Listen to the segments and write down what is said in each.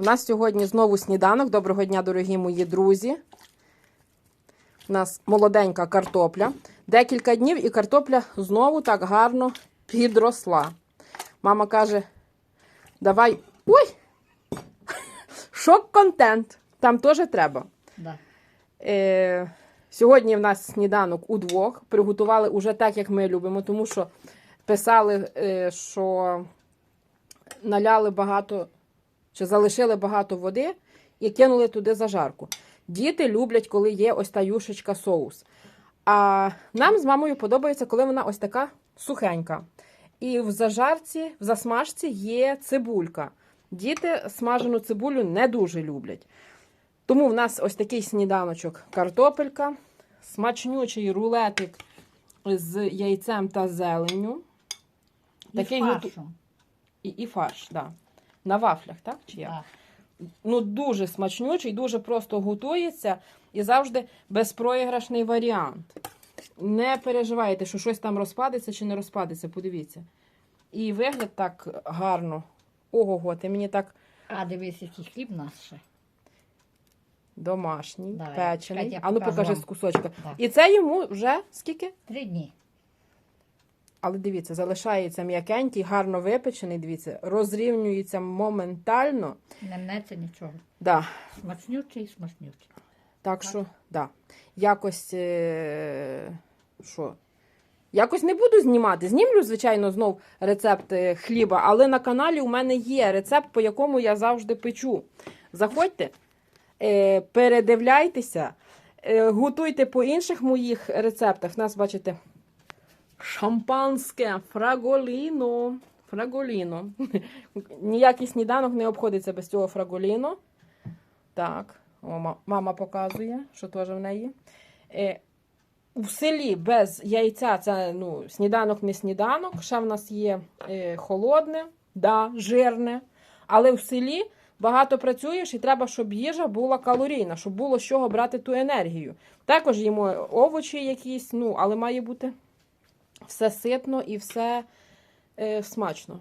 У нас сьогодні знову сніданок. Доброго дня, дорогі мої друзі. У нас молоденька картопля. Декілька днів і картопля знову так гарно підросла. Мама каже: давай. Ой! Шок-контент. Там теж треба. Да. Е, сьогодні в нас сніданок удвох. Приготували уже так, як ми любимо, тому що писали, е, що наляли багато чи залишили багато води і кинули туди зажарку. Діти люблять, коли є ось та юшечка соус. А нам з мамою подобається, коли вона ось така сухенька. І в зажарці, в засмажці є цибулька. Діти смажену цибулю не дуже люблять. Тому в нас ось такий сніданочок картопелька, смачнючий рулетик з яйцем та зеленню. І Такий фаршем. І, і фарш, так. Да. На вафлях, так? Чи як? Ну, дуже смачнючий, дуже просто готується і завжди безпроіграшний варіант. Не переживайте, що щось там розпадеться чи не розпадеться, подивіться. І вигляд так гарно. Ого, ти мені так А дивись, який хліб наш ще. домашній, Давай, печений. Катя, А ну покажи вам. з кусочка. Да. І це йому вже скільки? Три дні. Але дивіться, залишається м'якенький, гарно випечений. Дивіться, розрівнюється моментально. Не мнеться нічого. Да. Смачнючий, смачнючий. Так що, да. Якось. Е... Що? Якось не буду знімати. Знімлю, звичайно, знов рецепт е, хліба, але на каналі у мене є рецепт, по якому я завжди печу. Заходьте, е, передивляйтеся, е, готуйте по інших моїх рецептах. Нас, бачите, шампанське, фраголіно. Фраголіно. Ніякий сніданок не обходиться без цього фраголіно. Так, мама показує, що теж в неї. Е, у селі без яйця це ну, сніданок не сніданок. Ще в нас є е, холодне, да, жирне. Але в селі багато працюєш і треба, щоб їжа була калорійна, щоб було з чого брати ту енергію. Також їмо овочі якісь, ну, але має бути все ситно і все е, смачно.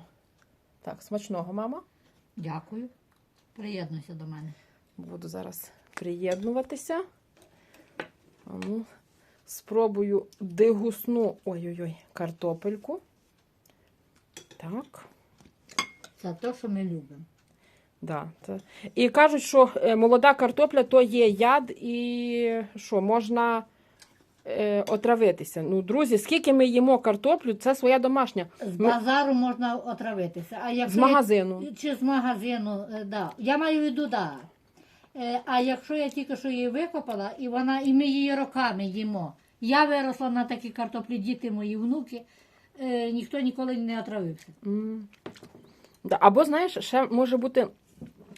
Так, смачного, мама. Дякую. Приєднуйся до мене. Буду зараз приєднуватися. А ну, спробую дегусну ой-ой-ой, картопельку. Так. Це те, що ми любимо. Да, це. І кажуть, що е, молода картопля то є яд і що можна е, отравитися. Ну, друзі, скільки ми їмо картоплю, це своя домашня. З Ми- базару можна отравитися. А з якщо магазину. я- чи з магазину, е, да. Я маю в виду, да. Е, А якщо я тільки що її викопала, і вона, і ми її роками їмо. Я виросла на такій картоплі, діти мої внуки, е, ніхто ніколи не отравився. М. Да, або, знаєш, ще може бути,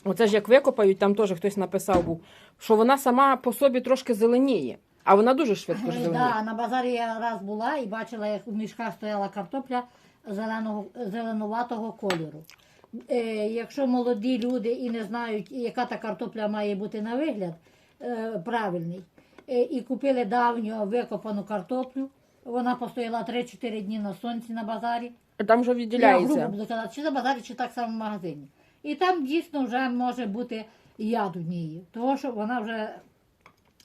оце ж як викопають, там теж хтось написав був, що вона сама по собі трошки зеленіє, а вона дуже швидко ж Е, зеленіє. Да, на базарі я раз була і бачила, як у мішках стояла картопля зеленого, зеленуватого кольору. Е, якщо молоді люди і не знають, яка та картопля має бути на вигляд е, правильний, е, і купили давню викопану картоплю, вона постояла 3-4 дні на сонці на базарі. Там вже Я грубо відділяється. буду казати, чи на базарі, чи так само в магазині. І там дійсно вже може бути яд у ній, тому що вона вже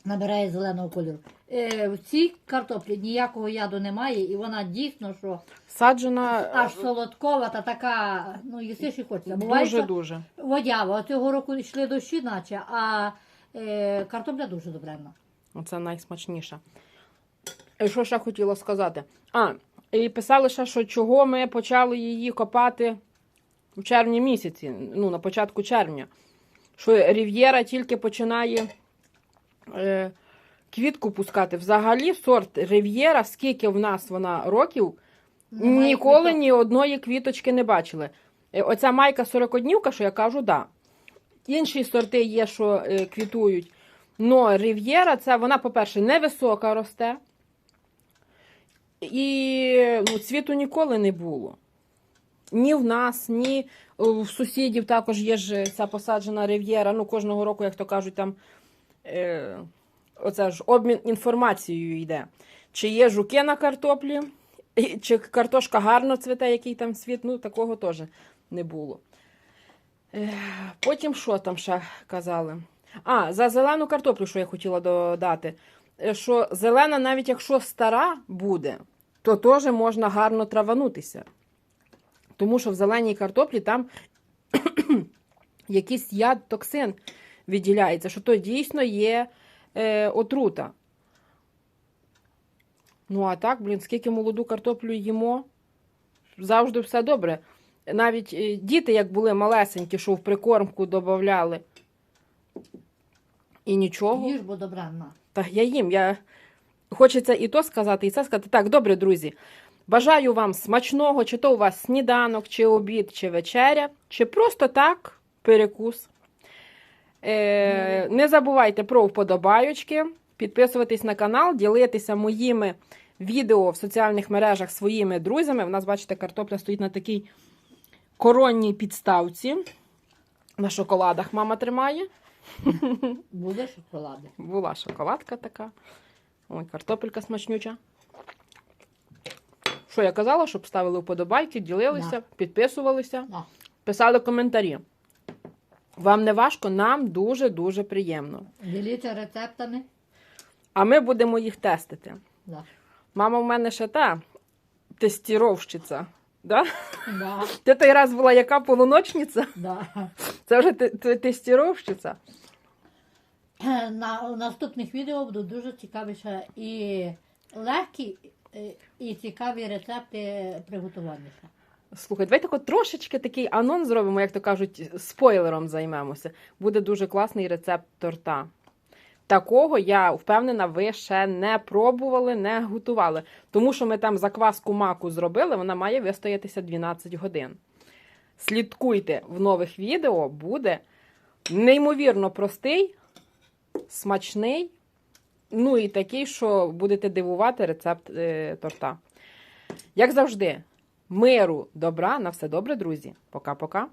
набирає зеленого кольору. Е, в цій картоплі ніякого яду немає, і вона дійсно, що Саджена аж солодкова та така, ну їсиш і хочеться. Буває, що дуже-дуже. водява. Цього року йшли дощі, наче, а е, картопля дуже добренна. Оце найсмачніша. І що ще хотіла сказати? А, і писали ще, що чого ми почали її копати в червні місяці, ну, на початку червня. Що Рів'єра тільки починає е, квітку пускати. Взагалі, сорт Рів'єра, скільки в нас вона років, Немає ніколи квіток. ні одної квіточки не бачили. Е, Оця майка 40 що я кажу, да. Інші сорти є, що е, квітують. Но Рів'єра, це вона, по-перше, невисока росте. І ну, цвіту ніколи не було. Ні в нас, ні е, в сусідів також є ж ця посаджена Рів'єра. Ну, кожного року, як то кажуть, там е, оце ж обмін інформацією йде. Чи є жуки на картоплі, чи картошка гарно цвіте, який там світ, ну такого теж не було. Ех, Потім що там ще казали? А, за зелену картоплю, що я хотіла додати. Е, Що зелена, навіть якщо стара буде, то теж можна гарно траванутися. Тому що в зеленій картоплі там якийсь яд, токсин відділяється, що то дійсно є е, отрута. Ну, а так, блін, скільки молоду картоплю їмо, завжди все добре. Навіть е, діти, як були малесенькі, що в прикормку додавали. І нічого. Їж, бо добра. Та я їм. Я... Хочеться і то сказати, і це сказати. Так, добре, друзі. Бажаю вам смачного, чи то у вас сніданок, чи обід, чи вечеря, чи просто так перекус. Е, не забувайте про вподобайочки, підписуватись на канал, ділитися моїми відео в соціальних мережах своїми друзями. У нас, бачите, картопля стоїть на такій коронній підставці. На шоколадах мама тримає. Буде шоколади. Була шоколадка така. Ой, картопелька смачнюча. Що я казала, щоб ставили вподобайки, ділилися, Да. підписувалися, Да. писали коментарі. Вам не важко, нам дуже-дуже приємно. Діліться рецептами. А ми будемо їх тестити. Да. Мама в мене ще та тестіровщиця. Да? Да. Ти той раз була яка полуночниця? Да. Це вже те- те- тестіровщиця. На у наступних відео будуть дуже цікаві ще і легкі, е, і цікаві рецепти приготування. ще. Слухай, давайте хоч трошечки такий анонс зробимо, як то кажуть, спойлером займемося. Буде дуже класний рецепт торта. Такого я впевнена, ви ще не пробували, не готували. Тому що ми там закваску маку зробили, вона має вистоятися 12 годин. Слідкуйте в нових відео, буде неймовірно простий, смачний, ну і такий, що будете дивувати рецепт е, торта. Як завжди, миру, добра, на все добре, друзі. Пока-пока.